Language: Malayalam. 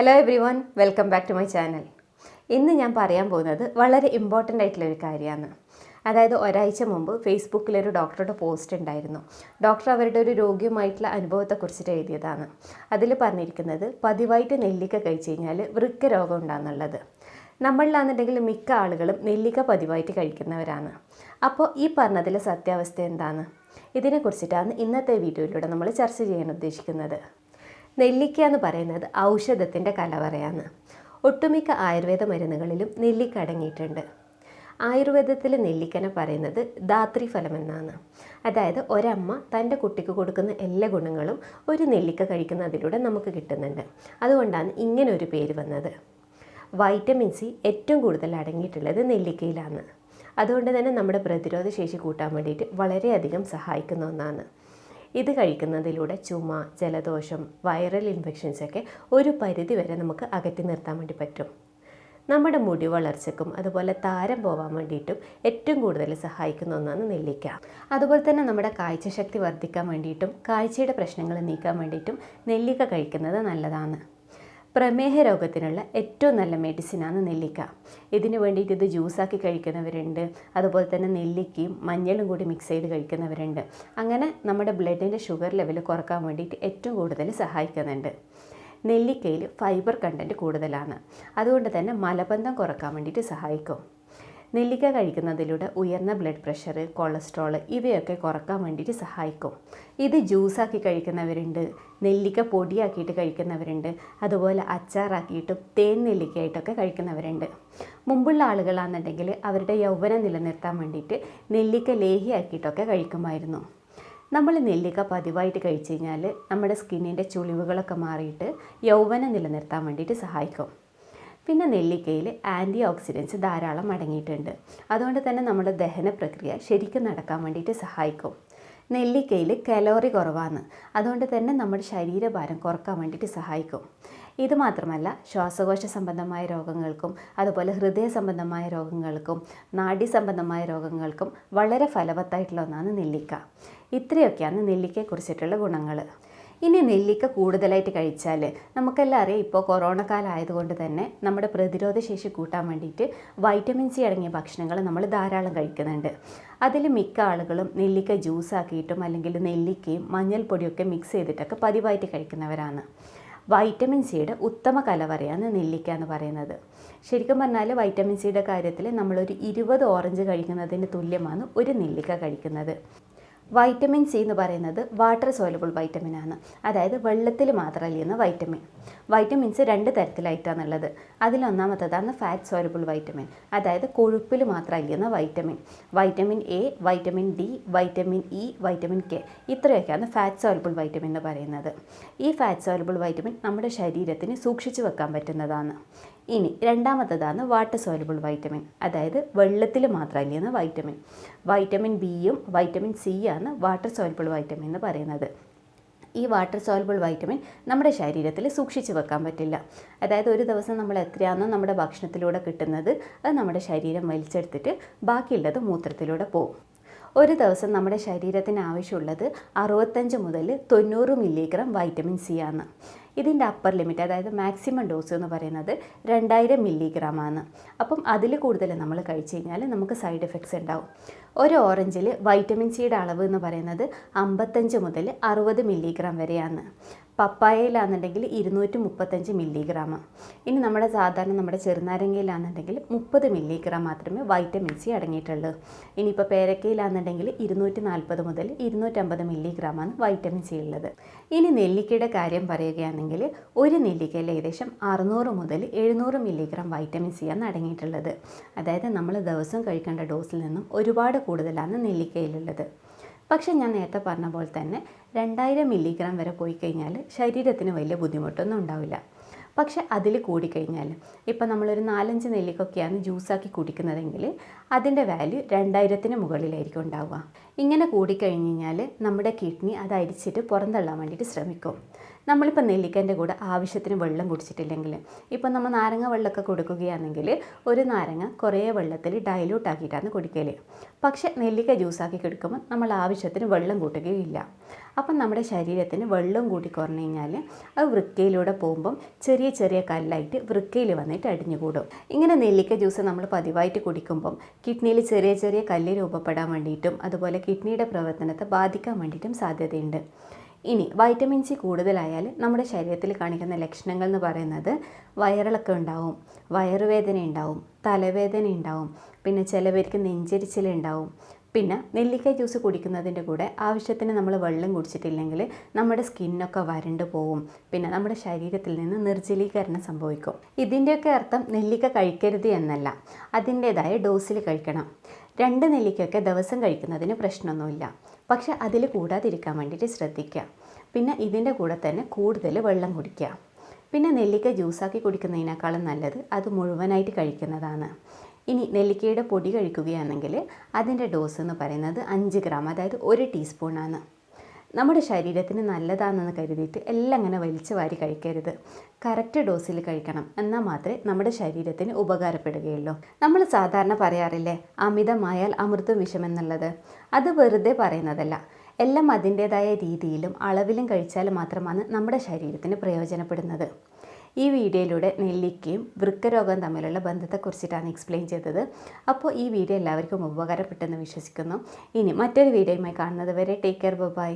Hello everyone welcome back to my channel ഇന്ന് ഞാൻ പറയാൻ പോകുന്നത് വളരെ ഇമ്പോർട്ടന്റ് ആയിട്ടുള്ള ഒരു കാര്യമാണ്. അതായത് ഒരാഴ്ച മുമ്പ് ഫേസ്ബുക്കിലൊരു ഡോക്ടറുടെ പോസ്റ്റ് ഉണ്ടായിരുന്നു. ഡോക്ടർ അവരുടെ ഒരു രോഗിയുമായിട്ടുള്ള അനുഭവത്തെക്കുറിച്ചിട്ട് എഴുതിയതാണ്. അതിൽ പറഞ്ഞിരിക്കുന്നത് പതിവായിട്ട് നെല്ലിക്ക കഴിച്ചു കഴിഞ്ഞാൽ വൃക്ക രോഗം ഉണ്ടാകുന്നുള്ളത് നമ്മളിലാണെന്നുണ്ടെങ്കിൽ മിക്ക ആളുകളും നെല്ലിക്ക പതിവായിട്ട് കഴിക്കുന്നവരാണ്. അപ്പോൾ ഈ പറഞ്ഞതിലെ സത്യാവസ്ഥ എന്താണ്? ഇതിനെക്കുറിച്ചിട്ടാണ് ഇന്നത്തെ വീഡിയോയിലൂടെ നമ്മൾ ചർച്ച ചെയ്യാൻ ഉദ്ദേശിക്കുന്നത്. നെല്ലിക്ക എന്ന് പറയുന്നത്. ഔഷധത്തിന്റെ കലവറയാണ്. ഒട്ടുമിക്ക ആയുർവേദ മരുന്നുകളിലും നെല്ലിക്ക അടങ്ങിയിട്ടുണ്ട്. ആയുർവേദത്തിൽ നെല്ലിക്കനെ പറയുന്നത് ധാത്രി ഫലം എന്നാണ് അതായത് ഒരമ്മ തന്റെ കുട്ടിക്ക് കൊടുക്കുന്ന എല്ലാ ഗുണങ്ങളും ഒരു നെല്ലിക്ക കഴിക്കുന്നതിലൂടെ നമുക്ക് കിട്ടുന്നുണ്ട്. അതുകൊണ്ടാണ് ഇങ്ങനെ ഒരു പേര് വന്നത്. വൈറ്റമിൻ സി ഏറ്റവും കൂടുതൽ അടങ്ങിയിട്ടുള്ളത് നെല്ലിക്കയിലാണ്. അതുകൊണ്ട് തന്നെ നമ്മുടെ പ്രതിരോധ ശേഷി കൂട്ടാൻ വേണ്ടിയിട്ട് വളരെയധികം സഹായിക്കുന്ന ഒന്നാണ്. ഇത് കഴിക്കുന്നതിലൂടെ ചുമ ജലദോഷം വൈറൽ ഇൻഫെക്ഷൻസ് ഒക്കെ ഒരു പരിധി വരെ നമുക്ക് അകറ്റി നിർത്താൻ വേണ്ടി പറ്റും. നമ്മുടെ മുടി വളർച്ചയ്ക്കും അതുപോലെ താരം പോവാൻ വേണ്ടിയിട്ടും ഏറ്റവും കൂടുതൽ സഹായിക്കുന്ന ഒന്നാണ് നെല്ലിക്ക. അതുപോലെ തന്നെ നമ്മുടെ കാഴ്ചശക്തി വർദ്ധിക്കാൻ വേണ്ടിയിട്ടും കാഴ്ചയുടെ പ്രശ്നങ്ങൾ നീക്കാൻ വേണ്ടിയിട്ടും നെല്ലിക്ക കഴിക്കുന്നത് നല്ലതാണ്. പ്രമേഹ രോഗത്തിനുള്ള ഏറ്റവും നല്ല മെഡിസിനാണ് നെല്ലിക്ക. ഇതിന് വേണ്ടിയിട്ട് ഇത് ജ്യൂസാക്കി കഴിക്കുന്നവരുണ്ട്. അതുപോലെ തന്നെ നെല്ലിക്കയും മഞ്ഞളും കൂടി മിക്സ് ചെയ്ത് കഴിക്കുന്നവരുണ്ട്. അങ്ങനെ നമ്മുടെ ബ്ലഡിന്റെ ഷുഗർ ലെവൽ കുറയ്ക്കാൻ വേണ്ടിയിട്ട് ഏറ്റവും കൂടുതൽ സഹായിക്കുന്നുണ്ട്. നെല്ലിക്കയിൽ ഫൈബർ കണ്ടന്റ് കൂടുതലാണ്. അതുകൊണ്ട് തന്നെ മലബന്ധം കുറയ്ക്കാൻ വേണ്ടിയിട്ട് സഹായിക്കും. നെല്ലിക്ക കഴിക്കുന്നതിലൂടെ ഉയർന്ന ബ്ലഡ് പ്രഷർ കൊളസ്ട്രോൾ ഇവയൊക്കെ കുറയ്ക്കാൻ വേണ്ടിയിട്ട് സഹായിക്കും. ഇത് ജ്യൂസാക്കി കഴിക്കുന്നവരുണ്ട് നെല്ലിക്ക പൊടിയാക്കിയിട്ട് കഴിക്കുന്നവരുണ്ട് അതുപോലെ അച്ചാറാക്കിയിട്ടും തേൻ നെല്ലിക്കയായിട്ടൊക്കെ കഴിക്കുന്നവരുണ്ട്. മുമ്പുള്ള ആളുകളാണെന്നുണ്ടെങ്കിൽ അവരുടെ യൗവനം നിലനിർത്താൻ വേണ്ടിയിട്ട് നെല്ലിക്ക ലേഹിയാക്കിയിട്ടൊക്കെ കഴിക്കുമായിരുന്നു. നമ്മൾ നെല്ലിക്ക പതിവായിട്ട് കഴിച്ചു കഴിഞ്ഞാൽ നമ്മുടെ സ്കിന്നിന്റെ ചുളിവുകളൊക്കെ മാറിയിട്ട് യൗവനം നിലനിർത്താൻ വേണ്ടിയിട്ട് സഹായിക്കും. പിന്നെ നെല്ലിക്കയിൽ ആന്റി ഓക്സിഡൻസ് ധാരാളം അടങ്ങിയിട്ടുണ്ട്. അതുകൊണ്ട് തന്നെ നമ്മുടെ ദഹന പ്രക്രിയ ശരിക്കും നടക്കാൻ വേണ്ടിയിട്ട് സഹായിക്കും. നെല്ലിക്കയിൽ കലോറി കുറവാണ്. അതുകൊണ്ട് തന്നെ നമ്മുടെ ശരീരഭാരം കുറയ്ക്കാൻ വേണ്ടിയിട്ട് സഹായിക്കും. ഇത് മാത്രമല്ല ശ്വാസകോശ സംബന്ധമായ രോഗങ്ങൾക്കും അതുപോലെ ഹൃദയ സംബന്ധമായ രോഗങ്ങൾക്കും നാഡി സംബന്ധമായ രോഗങ്ങൾക്കും വളരെ ഫലവത്തായിട്ടുള്ള ഒന്നാണ് നെല്ലിക്ക. ഇത്രയൊക്കെയാണ് നെല്ലിക്കയെക്കുറിച്ചിട്ടുള്ള ഗുണങ്ങൾ ഇനി നെല്ലിക്ക കൂടുതലായിട്ട് കഴിച്ചാൽ നമുക്കെല്ലാം അറിയാം ഇപ്പോൾ കൊറോണ കാലം ആയതുകൊണ്ട് തന്നെ നമ്മുടെ പ്രതിരോധ ശേഷി കൂട്ടാൻ വേണ്ടിയിട്ട് വൈറ്റമിൻ സി അടങ്ങിയ ഭക്ഷണങ്ങൾ നമ്മൾ ധാരാളം കഴിക്കുന്നുണ്ട്. അതിൽ മിക്ക ആളുകളും നെല്ലിക്ക ജ്യൂസാക്കിയിട്ടും അല്ലെങ്കിൽ നെല്ലിക്കയും മഞ്ഞൾപ്പൊടിയൊക്കെ മിക്സ് ചെയ്തിട്ടൊക്കെ പതിവായിട്ട് കഴിക്കുന്നവരാണ്. വൈറ്റമിൻ സിയുടെ ഉത്തമ കലവറയാണ് നെല്ലിക്ക എന്ന് പറയുന്നത്. ശരിക്കും പറഞ്ഞാൽ വൈറ്റമിൻ സിയുടെ കാര്യത്തിൽ നമ്മളൊരു ഇരുപത് ഓറഞ്ച് കഴിക്കുന്നതിന് തുല്യമാണ് ഒരു നെല്ലിക്ക കഴിക്കുന്നത്. വൈറ്റമിൻ സി എന്ന് പറയുന്നത് വാട്ടർ സോലബിൾ വൈറ്റമിൻ ആണ്. അതായത് വെള്ളത്തിൽ മാത്രം അലിയുന്ന വൈറ്റമിൻ വൈറ്റമിൻസ് രണ്ട് തരത്തിലായിട്ടാണുള്ളത്. അതിലൊന്നാമത്തതാണ് ഫാറ്റ് സോലബിൾ വൈറ്റമിൻ അതായത് കൊഴുപ്പിൽ മാത്രം അലിയുന്ന vitamin vitamin A vitamin D vitamin E vitamin K ഇത്രയൊക്കെയാണ് ഫാറ്റ് സോലബിൾ വൈറ്റമിൻ എന്ന് പറയുന്നത്. ഈ ഫാറ്റ് സോലബിൾ വൈറ്റമിൻ നമ്മുടെ ശരീരത്തിന് സൂക്ഷിച്ചു വെക്കാൻ പറ്റുന്നതാണ്. ഇനി രണ്ടാമത്തതാണ് വാട്ടർ സോലബിൾ വൈറ്റമിൻ അതായത് വെള്ളത്തിൽ മാത്രം അലിയുന്ന വൈറ്റമിൻ വൈറ്റമിൻ ബിയും വൈറ്റമിൻ സിയാണ് വാട്ടർ സോൽബിൾ വൈറ്റമിൻ എന്ന് പറയുന്നത്. ഈ വാട്ടർ സോൽബിൾ വൈറ്റമിൻ നമ്മുടെ ശരീരത്തിൽ സൂക്ഷിച്ചു വെക്കാൻ പറ്റില്ല. അതായത് ഒരു ദിവസം നമ്മൾ എത്രയാണോ നമ്മുടെ ഭക്ഷണത്തിലൂടെ കിട്ടുന്നത് അത് നമ്മുടെ ശരീരം വലിച്ചെടുത്തിട്ട് ബാക്കിയുള്ളത് മൂത്രത്തിലൂടെ പോകും. ഒരു ദിവസം നമ്മുടെ ശരീരത്തിന് ആവശ്യമുള്ളത് അറുപത്തഞ്ച് മുതൽ തൊണ്ണൂറ് മില്ലിഗ്രാം വൈറ്റമിൻ സി ആണ്. ഇതിന്റെ അപ്പർ ലിമിറ്റ് അതായത് മാക്സിമം ഡോസ് എന്ന് പറയുന്നത് രണ്ടായിരം മില്ലിഗ്രാം ആണ്. അപ്പം അതിൽ കൂടുതൽ നമ്മൾ കഴിച്ചു കഴിഞ്ഞാൽ നമുക്ക് സൈഡ് എഫക്ട്സ് ഉണ്ടാവും. ഒരു ഓറഞ്ചിൽ വൈറ്റമിൻ സിയുടെ അളവ് എന്ന് പറയുന്നത് അമ്പത്തഞ്ച് മുതൽ അറുപത് മില്ലിഗ്രാം വരെയാണ്. പപ്പായയിലാണെന്നുണ്ടെങ്കിൽ ഇരുന്നൂറ്റി മുപ്പത്തഞ്ച് മില്ലിഗ്രാം. ഇനി നമ്മുടെ സാധാരണ നമ്മുടെ ചെറുനാരങ്ങയിലാണെന്നുണ്ടെങ്കിൽ മുപ്പത് മില്ലിഗ്രാം മാത്രമേ വൈറ്റമിൻ സി അടങ്ങിയിട്ടുള്ളൂ. ഇനിയിപ്പോൾ പേരക്കയിലാണെന്നുണ്ടെങ്കിൽ ഇരുന്നൂറ്റി നാൽപ്പത് മുതൽ ഇരുന്നൂറ്റമ്പത് മില്ലിഗ്രാമാണ് വൈറ്റമിൻ സി ഉള്ളത്. ഇനി നെല്ലിക്കയുടെ കാര്യം പറയുകയാണെങ്കിൽ ഒരു നെല്ലിക്കയിൽ ഏകദേശം അറുന്നൂറ് മുതൽ എഴുന്നൂറ് മില്ലിഗ്രാം വൈറ്റമിൻ സി ആണ് അടങ്ങിയിട്ടുള്ളത്. അതായത് നമ്മൾ ദിവസം കഴിക്കേണ്ട ഡോസിൽ നിന്നും ഒരുപാട് കൂടുതലാണ് നെല്ലിക്കയിലുള്ളത്. പക്ഷേ ഞാൻ നേരത്തെ പറഞ്ഞ പോലെ തന്നെ രണ്ടായിരം മില്ലിഗ്രാം വരെ പോയി കഴിഞ്ഞാൽ ശരീരത്തിന് വലിയ ബുദ്ധിമുട്ടൊന്നും ഉണ്ടാവില്ല. പക്ഷെ അതിൽ കൂടിക്കഴിഞ്ഞാൽ ഇപ്പം നമ്മളൊരു നാലഞ്ച് നെല്ലിക്കൊക്കെയാണ് ജ്യൂസാക്കി കുടിക്കുന്നതെങ്കിൽ അതിന്റെ വാല്യൂ രണ്ടായിരത്തിന് മുകളിലായിരിക്കും ഉണ്ടാവുക. ഇങ്ങനെ കൂടിക്കഴിഞ്ഞ് കഴിഞ്ഞാൽ നമ്മുടെ കിഡ്നി അത് അരിച്ചിട്ട് പുറന്തള്ളാൻ വേണ്ടിയിട്ട് ശ്രമിക്കും. നമ്മളിപ്പോൾ നെല്ലിക്കന്റെ കൂടെ ആവശ്യത്തിന് വെള്ളം കുടിച്ചിട്ടില്ലെങ്കിൽ ഇപ്പം നമ്മൾ നാരങ്ങ വെള്ളമൊക്കെ കൊടുക്കുകയാണെങ്കിൽ ഒരു നാരങ്ങ കുറേ വെള്ളത്തിൽ ഡൈല്യൂട്ട് ആക്കിയിട്ടാണ് കുടിക്കൽ പക്ഷേ നെല്ലിക്ക ജ്യൂസാക്കി കൊടുക്കുമ്പോൾ നമ്മൾ ആവശ്യത്തിന് വെള്ളം കൂട്ടുകയില്ല. അപ്പം നമ്മുടെ ശരീരത്തിന് വെള്ളം കൂട്ടി കുറഞ്ഞു കഴിഞ്ഞാൽ അത് വൃക്കയിലൂടെ പോകുമ്പം ചെറിയ ചെറിയ കല്ലായിട്ട് വൃക്കയിൽ വന്നിട്ട് അടിഞ്ഞുകൂടും. ഇങ്ങനെ നെല്ലിക്ക ജ്യൂസ് നമ്മൾ പതിവായിട്ട് കുടിക്കുമ്പം കിഡ്നിയിൽ ചെറിയ ചെറിയ കല്ല് രൂപപ്പെടാൻ വേണ്ടിയിട്ടും അതുപോലെ കിഡ്നിയുടെ പ്രവർത്തനത്തെ ബാധിക്കാൻ വേണ്ടിയിട്ടും സാധ്യതയുണ്ട്. ഇനി വൈറ്റമിൻ സി കൂടുതലായാൽ നമ്മുടെ ശരീരത്തിൽ കാണിക്കുന്ന ലക്ഷണങ്ങൾ എന്ന് പറയുന്നത് വയറിളക്കം ഉണ്ടാവും വയറുവേദന ഉണ്ടാവും തലവേദന ഉണ്ടാവും പിന്നെ ചിലവർക്ക് നെഞ്ചരിച്ചിൽ ഉണ്ടാവും പിന്നെ നെല്ലിക്ക ജ്യൂസ് കുടിക്കുന്നതിന്റെ കൂടെ ആവശ്യത്തിന് നമ്മൾ വെള്ളം കുടിച്ചിട്ടില്ലെങ്കിൽ നമ്മുടെ സ്കിന്നൊക്കെ വരണ്ടു പോവും. പിന്നെ നമ്മുടെ ശരീരത്തിൽ നിന്ന് നിർജലീകരണം സംഭവിക്കും. ഇതിന്റെയൊക്കെ അർത്ഥം നെല്ലിക്ക കഴിക്കരുത് എന്നല്ല. അതിന്റേതായ ഡോസിൽ കഴിക്കണം. രണ്ട് നെല്ലിക്കയൊക്കെ ദിവസം കഴിക്കുന്നതിന് പ്രശ്നമൊന്നുമില്ല. പക്ഷെ അതിൽ കൂടാതിരിക്കാൻ വേണ്ടിയിട്ട് ശ്രദ്ധിക്കുക. പിന്നെ ഇതിന്റെ കൂടെ തന്നെ കൂടുതൽ വെള്ളം കുടിക്കുക. പിന്നെ നെല്ലിക്ക ജ്യൂസാക്കി കുടിക്കുന്നതിനേക്കാളും നല്ലത് അത് മുഴുവനായിട്ട് കഴിക്കുന്നതാണ്. ഇനി നെല്ലിക്കയുടെ പൊടി കഴിക്കുകയാണെങ്കിൽ അതിന്റെ ഡോസ് എന്ന് പറയുന്നത് അഞ്ച് ഗ്രാം അതായത് ഒരു ടീസ്പൂണാണ് നമ്മുടെ ശരീരത്തിന് നല്ലതാണെന്ന് കരുതിയിട്ട് എല്ലാം അങ്ങനെ വലിച്ചു വാരി കഴിക്കരുത്. കറക്റ്റ് ഡോസിൽ കഴിക്കണം. എന്നാൽ മാത്രമേ നമ്മുടെ ശരീരത്തിന് ഉപകാരപ്പെടുകയുള്ളൂ. നമ്മൾ സാധാരണ പറയാറില്ലേ അമിതമായാൽ അമൃതം വിഷമെന്നുള്ളത് അത് വെറുതെ പറയുന്നതല്ല. എല്ലാം അതിന്റേതായ രീതിയിലും അളവിലും കഴിച്ചാൽ മാത്രമാണ് നമ്മുടെ ശരീരത്തിന് പ്രയോജനപ്പെടുന്നത്. ഈ വീഡിയോയിലൂടെ നെല്ലിക്കയും വൃക്കരോഗവും തമ്മിലുള്ള ബന്ധത്തെക്കുറിച്ചിട്ടാണ് എക്സ്പ്ലെയിൻ ചെയ്തത്. അപ്പോൾ ഈ വീഡിയോ എല്ലാവർക്കും ഉപകാരപ്പെട്ടെന്ന് വിശ്വസിക്കുന്നു. ഇനി മറ്റൊരു വീഡിയോയുമായി കാണുന്നത് വരെ ടേക്ക് കെയർ ബൈ